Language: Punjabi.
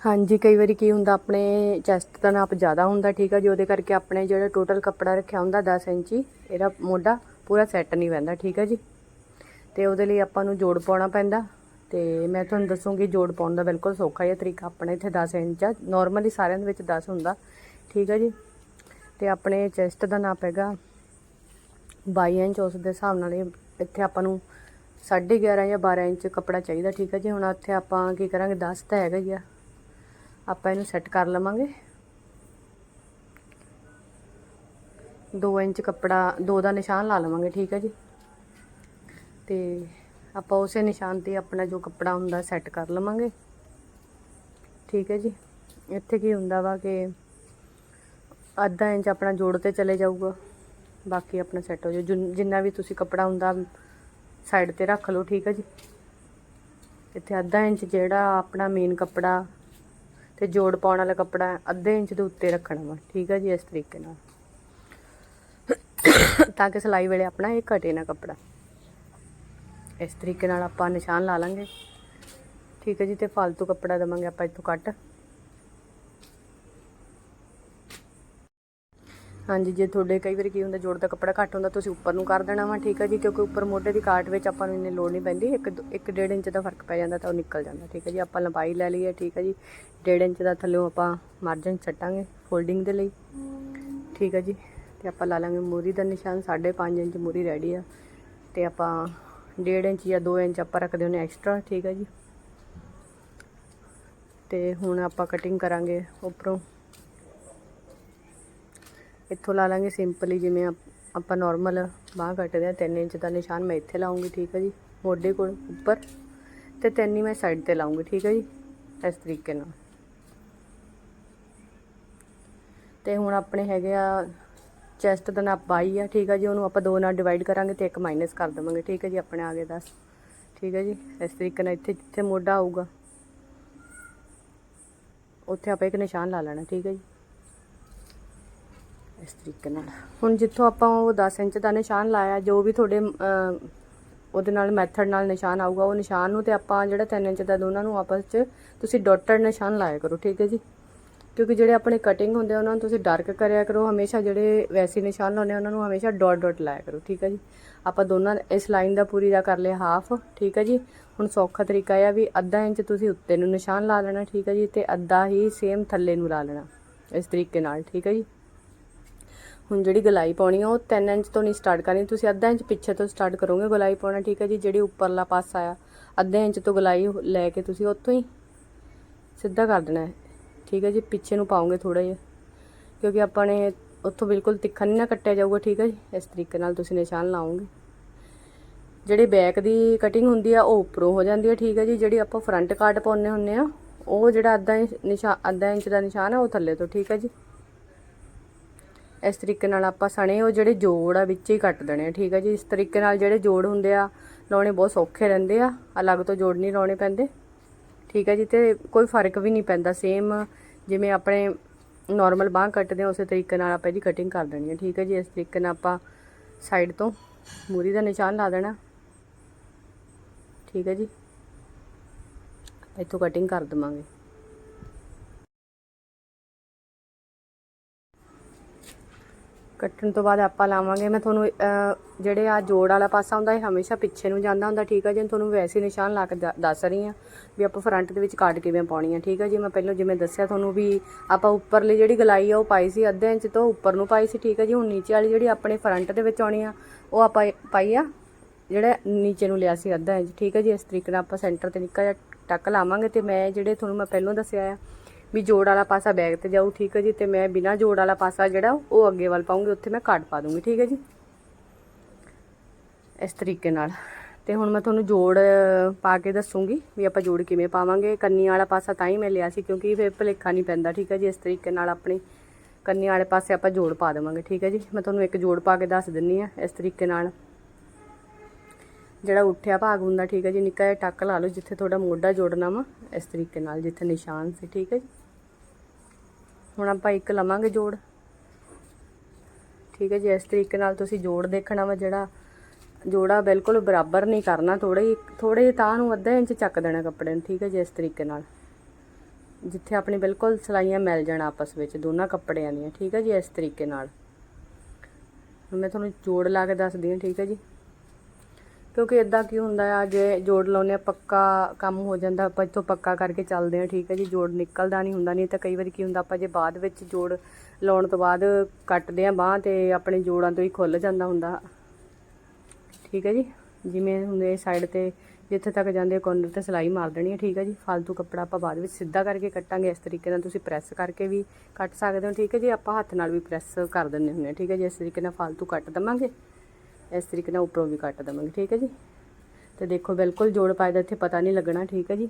ਹਾਂਜੀ, ਕਈ ਵਾਰੀ ਕੀ ਹੁੰਦਾ, ਆਪਣੇ ਚੈਸਟ ਦਾ ਨਾਪ ਜ਼ਿਆਦਾ ਹੁੰਦਾ, ਠੀਕ ਆ, ਜੀ ਉਹਦੇ ਕਰਕੇ ਆਪਣੇ ਜਿਹੜਾ ਟੋਟਲ ਕੱਪੜਾ ਰੱਖਿਆ ਹੁੰਦਾ 10 ਇੰਚੀ, ਇਹਦਾ ਮੋਢਾ ਪੂਰਾ ਸੈੱਟ ਨਹੀਂ ਬਹਿੰਦਾ, ਠੀਕ ਹੈ ਜੀ। ਤੇ ਉਹਦੇ ਲਈ ਆਪਾਂ ਨੂੰ ਜੋੜ ਪਾਉਣਾ ਪੈਂਦਾ। ਤੇ ਮੈਂ ਤੁਹਾਨੂੰ ਦੱਸੂਗੀ ਜੋੜ ਪਾਉਣ ਦਾ ਬਿਲਕੁਲ ਸੌਖਾ ਜਿਹਾ ਤਰੀਕਾ, ਆਪਣੇ ਇੱਥੇ 10 ਇੰਚ ਆ ਨਾਰਮਲੀ ਸਾਰਿਆਂ ਦੇ ਵਿੱਚ 10 ਹੁੰਦਾ, ਠੀਕ ਹੈ ਜੀ। ਤੇ ਆਪਣੇ ਚੈਸਟ ਦਾ ਨਾਪ ਹੈਗਾ 22 ਇੰਚ, ਉਸ ਦੇ ਹਿਸਾਬ ਨਾਲ ਇਹ ਇੱਥੇ ਆਪਾਂ ਨੂੰ 11.5 ਜਾਂ 12 ਇੰਚ ਕੱਪੜਾ ਚਾਹੀਦਾ, ਠੀਕ ਹੈ ਜੀ। ਹੁਣ ਇੱਥੇ ਆਪਾਂ ਕੀ ਕਰਾਂਗੇ 10 ਤਾਂ ਹੈਗਾ ਹੀ ਆ। ਆਪਾਂ ਇਹਨੂੰ ਸੈੱਟ ਕਰ ਲਵਾਂਗੇ। 2 ਇੰਚ ਕੱਪੜਾ 2 ਦਾ ਨਿਸ਼ਾਨ ਲਾ ਲਵਾਂਗੇ, ਠੀਕ ਹੈ ਜੀ। ਤੇ ਆਪਾਂ ਉਸੇ ਨਿਸ਼ਾਨ ਤੇ ਆਪਣਾ ਜੋ ਕੱਪੜਾ ਹੁੰਦਾ ਸੈੱਟ ਕਰ ਲਵਾਂਗੇ। ਠੀਕ ਹੈ ਜੀ। ਇੱਥੇ ਕੀ ਹੁੰਦਾ ਵਾ ਕਿ ਅੱਧਾ ਇੰਚ ਆਪਣਾ ਜੋੜ ਤੇ ਚਲੇ ਜਾਊਗਾ। ਬਾਕੀ ਆਪਣਾ ਸੈੱਟ ਹੋ ਜਾਊ। ਜਿੰਨਾ ਵੀ ਤੁਸੀਂ ਕੱਪੜਾ ਹੁੰਦਾ ਸਾਈਡ ਤੇ ਰੱਖ ਲਓ, ਠੀਕ ਹੈ ਜੀ। ਇੱਥੇ ਅੱਧਾ ਇੰਚ ਜਿਹੜਾ ਆਪਣਾ ਮੇਨ ਕੱਪੜਾ ਤੇ ਜੋੜ ਪਾਉਣ ਵਾਲਾ ਕੱਪੜਾ ਅੱਧੇ ਇੰਚ ਦੇ ਉੱਤੇ ਰੱਖਣਾ ਵਾ, ਠੀਕ ਹੈ ਜੀ, ਇਸ ਤਰੀਕੇ ਨਾਲ। ਤਾਂ ਕਿ ਸਿਲਾਈ ਵੇਲੇ ਆਪਣਾ ਇਹ ਘਟੇ ਨਾ ਕੱਪੜਾ। ਇਸ ਤਰੀਕੇ ਨਾਲ ਆਪਾਂ ਨਿਸ਼ਾਨ ਲਾ ਲਾਂਗੇ। ਠੀਕ ਹੈ ਜੀ, ਤੇ ਫालतू ਕੱਪੜਾ ਦਵਾਂਗੇ ਆਪਾਂ ਇੱਥੋਂ ਕੱਟ ਹਾਂਜੀ, ਜੇ ਤੁਹਾਡੇ ਕਈ ਵਾਰੀ ਕੀ ਹੁੰਦਾ, ਜੋੜ ਦਾ ਕੱਪੜਾ ਘੱਟ ਹੁੰਦਾ, ਤੁਸੀਂ ਉੱਪਰ ਨੂੰ ਕਰ ਦੇਣਾ ਵਾ, ਠੀਕ ਹੈ ਜੀ, ਕਿਉਂਕਿ ਉੱਪਰ ਮੋਢੇ ਦੀ ਕਾਟ ਵਿੱਚ ਆਪਾਂ ਨੂੰ ਇੰਨੀ ਲੋੜ ਨਹੀਂ ਪੈਂਦੀ, ਇੱਕ ਇੱਕ ਡੇਢ ਇੰਚ ਦਾ ਫ਼ਰਕ ਪੈ ਜਾਂਦਾ ਤਾਂ ਉਹ ਨਿਕਲ ਜਾਂਦਾ, ਠੀਕ ਹੈ ਜੀ, ਆਪਾਂ ਲੰਬਾਈ ਲੈ ਲਈ ਹੈ ਠੀਕ ਹੈ ਜੀ, ਡੇਢ ਇੰਚ ਦਾ ਥੱਲੇੋਂ ਆਪਾਂ ਮਾਰਜਨ ਛੱਟਾਂਗੇ ਫੋਲਡਿੰਗ ਦੇ ਲਈ, ਠੀਕ ਹੈ ਜੀ, ਤੇ ਆਪਾਂ ਲਾ ਲਾਂਗੇ ਮੂਰੀ ਦਾ ਨਿਸ਼ਾਨ 5.5 ਇੰਚ ਮੂਰੀ ਰੈਡੀ ਆ, ਤੇ ਆਪਾਂ ਡੇਢ ਇੰਚ ਜਾਂ 2 ਇੰਚ ਆਪਾਂ ਰੱਖਦੇ ਹੁੰਦੇ ਐਕਸਟਰਾ ਠੀਕ ਹੈ ਜੀ, ਤੇ ਹੁਣ ਆਪਾਂ ਕਟਿੰਗ ਕਰਾਂਗੇ ਉੱਪਰੋਂ। ਇੱਥੋਂ ਲਾ ਲਾਂਗੇ ਸਿੰਪਲੀ ਜਿਵੇਂ ਆਪਾਂ ਨਾਰਮਲ ਬਾਹ ਕੱਟਦੇ ਆ 3 ਇੰਚ ਦਾ ਨਿਸ਼ਾਨ ਮੈਂ ਇੱਥੇ ਲਾਉਂਗੀ, ਠੀਕ ਹੈ ਜੀ? ਮੋਢੇ ਕੋਲ, ਉੱਪਰ। ਤੇ ਤਿੰਨ ਹੀ ਮੈਂ ਸਾਈਡ ਤੇ ਲਾਉਂਗੀ, ਠੀਕ ਹੈ ਜੀ? ਇਸ ਤਰੀਕੇ ਨਾਲ। ਤੇ ਹੁਣ ਆਪਣੇ ਹੈਗੇ ਆ ਚੈਸਟ ਦਾ ਨਾਪ 22 ਆ, ਠੀਕ ਆ ਜੀ? ਉਹਨੂੰ ਆਪਾਂ ਦੋ ਨਾਲ ਡਿਵਾਈਡ ਕਰਾਂਗੇ ਤੇ ਇੱਕ ਮਾਈਨਸ ਕਰ ਦੇਵਾਂਗੇ, ਠੀਕ ਹੈ ਜੀ? ਆਪਣੇ ਆ ਗਏ 10 ਠੀਕ ਹੈ ਜੀ? ਇਸ ਤਰੀਕੇ ਨਾਲ ਇੱਥੇ, ਜਿੱਥੇ ਮੋਢਾ ਆਊਗਾ, ਉੱਥੇ ਆਪਾਂ ਇੱਕ ਨਿਸ਼ਾਨ ਲਾ ਲੈਣਾ, ਠੀਕ ਹੈ ਜੀ? ਇਸ ਤਰੀਕੇ ਨਾਲ। ਹੁਣ ਜਿੱਥੋਂ ਆਪਾਂ ਉਹ 10 ਇੰਚ ਦਾ ਨਿਸ਼ਾਨ ਲਾਇਆ, ਜੋ ਵੀ ਤੁਹਾਡੇ ਉਹਦੇ ਨਾਲ ਮੈਥਡ ਨਾਲ ਨਿਸ਼ਾਨ ਆਊਗਾ, ਉਹ ਨਿਸ਼ਾਨ ਨੂੰ ਤੇ ਆਪਾਂ ਜਿਹੜਾ 3 ਇੰਚ ਦਾ ਦੋਨਾਂ ਨੂੰ ਆਪਸ 'ਚ ਤੁਸੀਂ ਡਾਟਡ ਨਿਸ਼ਾਨ ਲਾਇਆ ਕਰੋ, ਠੀਕ ਹੈ ਜੀ? ਕਿਉਂਕਿ ਜਿਹੜੇ ਆਪਣੇ ਕਟਿੰਗ ਹੁੰਦੇ ਆ, ਉਹਨਾਂ ਨੂੰ ਤੁਸੀਂ ਡਾਰਕ ਕਰਿਆ ਕਰੋ, ਹਮੇਸ਼ਾ ਜਿਹੜੇ ਵੈਸੇ ਨਿਸ਼ਾਨ ਲਾਉਂਦੇ ਉਹਨਾਂ ਨੂੰ ਹਮੇਸ਼ਾ ਡਾਟ ਡਾਟ ਲਾਇਆ ਕਰੋ, ਠੀਕ ਹੈ ਜੀ? ਆਪਾਂ ਦੋਨਾਂ, ਇਸ ਲਾਈਨ ਦਾ ਪੂਰੀ ਦਾ ਕਰ ਲਿਆ ਹਾਫ ਠੀਕ ਹੈ ਜੀ? ਹੁਣ ਸੌਖਾ ਤਰੀਕਾ ਆ ਵੀ ਅੱਧਾ ਇੰਚ ਤੁਸੀਂ ਉੱਤੇ ਨੂੰ ਨਿਸ਼ਾਨ ਲਾ ਲੈਣਾ, ਠੀਕ ਹੈ ਜੀ? ਤੇ ਅੱਧਾ ਹੀ ਸੇਮ ਥੱਲੇ ਨੂੰ ਲਾ ਲੈਣਾ, ਇਸ ਤਰੀਕੇ ਨਾਲ, ਠੀਕ ਹੈ ਜੀ? ਹੁਣ ਜਿਹੜੀ ਗਲਾਈ ਪਾਉਣੀ ਆ, ਉਹ 3 ਇੰਚ ਤੋਂ ਨਹੀਂ ਸਟਾਰਟ ਕਰਨੀ। ਤੁਸੀਂ ਅੱਧਾ ਇੰਚ ਪਿੱਛੇ ਤੋਂ ਸਟਾਰਟ ਕਰੋਗੇ ਗਲਾਈ ਪਾਉਣਾ, ਠੀਕ ਹੈ ਜੀ? ਜਿਹੜੀ ਉੱਪਰਲਾ ਪਾਸਾ ਆ, ਅੱਧੇ ਇੰਚ ਤੋਂ ਗਲਾਈ ਲੈ ਕੇ ਤੁਸੀਂ ਉੱਥੋਂ ਹੀ ਸਿੱਧਾ ਕਰ ਦੇਣਾ ਹੈ। ਠੀਕ ਹੈ ਜੀ? ਪਿੱਛੇ ਨੂੰ ਪਾਉਂਗੇ ਥੋੜਾ ਜਿਹਾ, ਕਿਉਂਕਿ ਆਪਾਂ ਨੇ ਉੱਥੋਂ ਬਿਲਕੁਲ ਤਿੱਖਾ ਨਹੀਂ ਨਾ ਕੱਟਿਆ ਜਾਊਗਾ, ਠੀਕ ਹੈ ਜੀ? ਇਸ ਤਰੀਕੇ ਨਾਲ ਤੁਸੀਂ ਨਿਸ਼ਾਨ ਲਾਓਗੇ। ਜਿਹੜੀ ਬੈਕ ਦੀ ਕਟਿੰਗ ਹੁੰਦੀ ਆ, ਉਹ ਉੱਪਰੋਂ ਹੋ ਜਾਂਦੀ ਹੈ ਠੀਕ ਹੈ ਜੀ? ਜਿਹੜੀ ਆਪਾਂ ਫਰੰਟ ਕਾਟ ਪਾਉਂਦੇ ਹੁੰਨੇ ਆ, ਉਹ ਜਿਹੜਾ ਅੱਧਾ ਇੰਚ ਨਿਸ਼ਾਨ ਅੱਧਾ ਇੰਚ ਦਾ ਨਿਸ਼ਾਨ ਆ, ਉਹ ਥੱਲੇ ਤੋਂ, ਠੀਕ ਹੈ ਜੀ? ਇਸ ਤਰੀਕੇ ਨਾਲ ਆਪਾਂ ਸਣੇ, ਉਹ ਜਿਹੜੇ ਜੋੜ ਆ ਵਿੱਚ ਹੀ ਕੱਟ ਦੇਣੇ ਆ, ਠੀਕ ਹੈ ਜੀ? ਇਸ ਤਰੀਕੇ ਨਾਲ ਜਿਹੜੇ ਜੋੜ ਹੁੰਦੇ ਆ, ਲਾਉਣੇ ਬਹੁਤ ਸੌਖੇ ਰਹਿੰਦੇ ਆ, ਅਲੱਗ ਤੋਂ ਜੋੜ ਨਹੀਂ ਲਾਉਣੇ ਪੈਂਦੇ। ਠੀਕ ਹੈ ਜੀ? ਤੇ ਕੋਈ ਫ਼ਰਕ ਵੀ ਨਹੀਂ ਪੈਂਦਾ ਸੇਮ ਜਿਵੇਂ ਆਪਣੇ ਨਾਰਮਲ ਬਾਂਹ ਕੱਟਦੇ ਆ, ਉਸੇ ਤਰੀਕੇ ਨਾਲ ਆਪਾਂ ਇਹਦੀ ਕਟਿੰਗ ਕਰ ਦੇਣੀ ਹੈ ਠੀਕ ਹੈ ਜੀ? ਇਸ ਤਰੀਕੇ ਨਾਲ ਆਪਾਂ ਸਾਈਡ ਤੋਂ ਮੂਰੀ ਦਾ ਨਿਸ਼ਾਨ ਲਾ ਦੇਣਾ। ਠੀਕ ਹੈ ਜੀ? ਇੱਥੋਂ ਕਟਿੰਗ ਕਰ ਦਵਾਂਗੇ। ਕੱਟਣ ਤੋਂ ਬਾਅਦ ਆਪਾਂ ਲਾਵਾਂਗੇ। ਮੈਂ ਤੁਹਾਨੂੰ ਜਿਹੜੇ ਆ ਜੋੜ ਵਾਲਾ ਪਾਸਾ ਹੁੰਦਾ, ਇਹ ਹਮੇਸ਼ਾ ਪਿੱਛੇ ਨੂੰ ਜਾਂਦਾ ਹੁੰਦਾ, ਠੀਕ ਹੈ ਜੀ? ਤੁਹਾਨੂੰ ਵੈਸੇ ਨਿਸ਼ਾਨ ਲਾ ਕੇ ਦੱਸ ਰਹੀ ਆ ਵੀ ਆਪਾਂ ਫਰੰਟ ਦੇ ਵਿੱਚ ਕਾਟ ਕਿਵੇਂ ਪਾਉਣੀ ਆ, ਠੀਕ ਹੈ ਜੀ? ਮੈਂ ਪਹਿਲਾਂ ਜਿਵੇਂ ਦੱਸਿਆ ਤੁਹਾਨੂੰ ਵੀ ਆਪਾਂ ਉੱਪਰਲੀ ਜਿਹੜੀ ਗਲਾਈ ਆ, ਉਹ ਪਾਈ ਸੀ ਅੱਧੇ ਇੰਚ ਤੋਂ ਉੱਪਰ ਨੂੰ ਪਾਈ ਸੀ, ਠੀਕ ਹੈ ਜੀ? ਹੁਣ ਨੀਚੇ ਵਾਲੀ ਜਿਹੜੀ ਆਪਣੇ ਫਰੰਟ ਦੇ ਵਿੱਚ ਆਉਣੀ ਆ, ਉਹ ਆਪਾਂ ਪਾਈ ਆ, ਜਿਹੜਾ ਨੀਚੇ ਨੂੰ ਲਿਆ ਸੀ ਅੱਧਾ ਇੰਚ, ਠੀਕ ਹੈ ਜੀ? ਇਸ ਤਰੀਕੇ ਨਾਲ ਆਪਾਂ ਸੈਂਟਰ ਤੇ ਨਿੱਕਾ ਜਿਹਾ ਟੱਕ ਲਾਵਾਂਗੇ ਤੇ ਮੈਂ ਜਿਹੜੇ ਤੁਹਾਨੂੰ ਮੈਂ ਪਹਿਲਾਂ ਦੱਸਿਆ ਆ ਵੀ ਜੋੜ ਵਾਲਾ ਪਾਸਾ ਬੈਗ ਤੇ ਜਾਊ, ਠੀਕ ਹੈ ਜੀ? ਤੇ ਮੈਂ ਬਿਨਾ ਜੋੜ ਵਾਲਾ ਪਾਸਾ ਜਿਹੜਾ, ਉਹ ਅੱਗੇ ਵੱਲ ਪਾਉਂਗੀ, ਉੱਥੇ ਮੈਂ ਕੱਟ ਪਾ ਦੂੰਗੀ, ਠੀਕ ਹੈ ਜੀ? ਇਸ ਤਰੀਕੇ ਨਾਲ। ਤੇ ਹੁਣ ਮੈਂ ਤੁਹਾਨੂੰ ਜੋੜ ਪਾ ਕੇ ਦੱਸੂਗੀ ਵੀ ਆਪਾਂ ਜੋੜ ਕਿਵੇਂ ਪਾਵਾਂਗੇ। ਕੰਨੀ ਵਾਲਾ ਪਾਸਾ ਤਾਂ ਹੀ ਮੈਂ ਲਿਆ ਸੀ, ਕਿਉਂਕਿ ਫਿਰ ਭਲੇਖਾ ਨਹੀਂ ਪੈਂਦਾ, ਠੀਕ ਹੈ ਜੀ? ਇਸ ਤਰੀਕੇ ਨਾਲ ਆਪਣੀ ਕੰਨੀ ਵਾਲੇ ਪਾਸੇ ਆਪਾਂ ਜੋੜ ਪਾ ਦੇਵਾਂਗੇ, ਠੀਕ ਹੈ ਜੀ? ਮੈਂ ਤੁਹਾਨੂੰ ਇੱਕ ਜੋੜ ਪਾ ਕੇ ਦੱਸ ਦਿੰਨੀ ਆ, ਇਸ ਤਰੀਕੇ ਨਾਲ। ਜਿਹੜਾ ਉੱਠਿਆ ਭਾਗ ਹੁੰਦਾ, ਠੀਕ ਹੈ ਜੀ? ਨਿੱਕਾ ਜਿਹਾ ਟੱਕ ਲਾ ਲਓ, ਜਿੱਥੇ ਤੁਹਾਡਾ ਮੋਢਾ ਜੋੜਨਾ ਵਾ, ਇਸ ਤਰੀਕੇ ਨਾਲ, ਜਿੱਥੇ ਨਿਸ਼ਾਨ ਸੀ, ਠੀਕ ਹੈ ਜੀ? ਹੁਣ ਆਪਾਂ ਇੱਕ ਲਵਾਂਗੇ ਜੋੜ। ਠੀਕ ਹੈ ਜੀ, ਇਸ ਤਰੀਕੇ ਨਾਲ ਤੁਸੀਂ ਜੋੜ ਦੇਖਣਾ ਵਾ ਜਿਹੜਾ ਜੋੜਾ ਬਿਲਕੁਲ ਬਰਾਬਰ ਨਹੀਂ ਕਰਨਾ ਥੋੜੇ ਜਿਹੇ ਤਾਂ ਨੂੰ ਅੱਧਾ ਇੰਚ ਚੱਕ ਦੇਣਾ ਕੱਪੜੇ ਨੂੰ, ਠੀਕ ਹੈ ਜੀ, ਇਸ ਤਰੀਕੇ ਨਾਲ। ਜਿੱਥੇ ਆਪਣੀ ਬਿਲਕੁਲ ਸਲਾਈਆਂ ਮਿਲ ਜਾਣ ਆਪਸ ਵਿੱਚ, ਦੋਨਾਂ ਕੱਪੜਿਆਂ ਦੀਆਂ, ਠੀਕ ਹੈ ਜੀ, ਇਸ ਤਰੀਕੇ ਨਾਲ। ਮੈਂ ਤੁਹਾਨੂੰ ਜੋੜ ਲਾ ਕੇ ਦੱਸਦੀ ਹਾਂ, ਠੀਕ ਹੈ ਜੀ। ਕਿਉਂਕਿ ਇਦਾਂ ਕੀ ਹੁੰਦਾ ਆ, ਜੇ ਜੋੜ ਲਾਉਨੇ ਆ, ਪੱਕਾ ਕੰਮ ਹੋ ਜਾਂਦਾ, ਆਪਾਂ ਇਥੋਂ ਪੱਕਾ ਕਰਕੇ ਚੱਲਦੇ ਆ, ਠੀਕ ਹੈ ਜੀ, ਜੋੜ ਨਿਕਲਦਾ ਨਹੀਂ, ਹੁੰਦਾ ਨਹੀਂ, ਤਾਂ ਕਈ ਵਾਰੀ ਕੀ ਹੁੰਦਾ, ਆਪਾਂ ਜੇ ਬਾਅਦ ਵਿੱਚ ਜੋੜ ਲਾਉਣ ਤੋਂ ਬਾਅਦ ਕੱਟਦੇ ਆ ਬਾਹ ਤੇ ਆਪਣੇ ਜੋੜਾਂ ਤੋਂ ਹੀ ਖੁੱਲ ਜਾਂਦਾ ਹੁੰਦਾ। ਠੀਕ ਹੈ ਜੀ, ਜਿਵੇਂ ਹੁੰਦੇ ਸਾਈਡ ਤੇ ਜਿੱਥੇ ਤੱਕ ਜਾਂਦੇ ਕੋਰਨਰ ਤੇ ਸਲਾਈ ਮਾਰ ਦੇਣੀ ਹੈ ਠੀਕ ਹੈ ਜੀ ਫालतू ਕੱਪੜਾ ਆਪਾਂ ਬਾਅਦ ਵਿੱਚ ਸਿੱਧਾ ਕਰਕੇ ਕੱਟਾਂਗੇ, ਇਸ ਤਰੀਕੇ ਨਾਲ ਤੁਸੀਂ ਪ੍ਰੈਸ ਕਰਕੇ ਵੀ ਕੱਟ ਸਕਦੇ ਹੋ, ਠੀਕ ਹੈ ਜੀ, ਆਪਾਂ ਹੱਥ ਨਾਲ ਵੀ ਪ੍ਰੈਸ ਕਰ ਦਿੰਦੇ ਹੁੰਦੇ ਆ, ਠੀਕ ਹੈ ਜੀ, ਇਸ ਤਰੀਕੇ ਨਾਲ ਫालतू ਕੱਟ ਦਵਾਂਗੇ। ਇਸ ਤਰੀਕੇ ਨਾਲ ਉੱਪਰੋਂ ਵੀ ਕੱਟ ਦਵਾਂਗੇ, ਠੀਕ ਹੈ ਜੀ? ਤੇ ਦੇਖੋ ਬਿਲਕੁਲ ਜੋੜ ਪਾਏ ਦਾ ਇੱਥੇ ਪਤਾ ਨਹੀਂ ਲੱਗਣਾ, ਠੀਕ ਹੈ ਜੀ?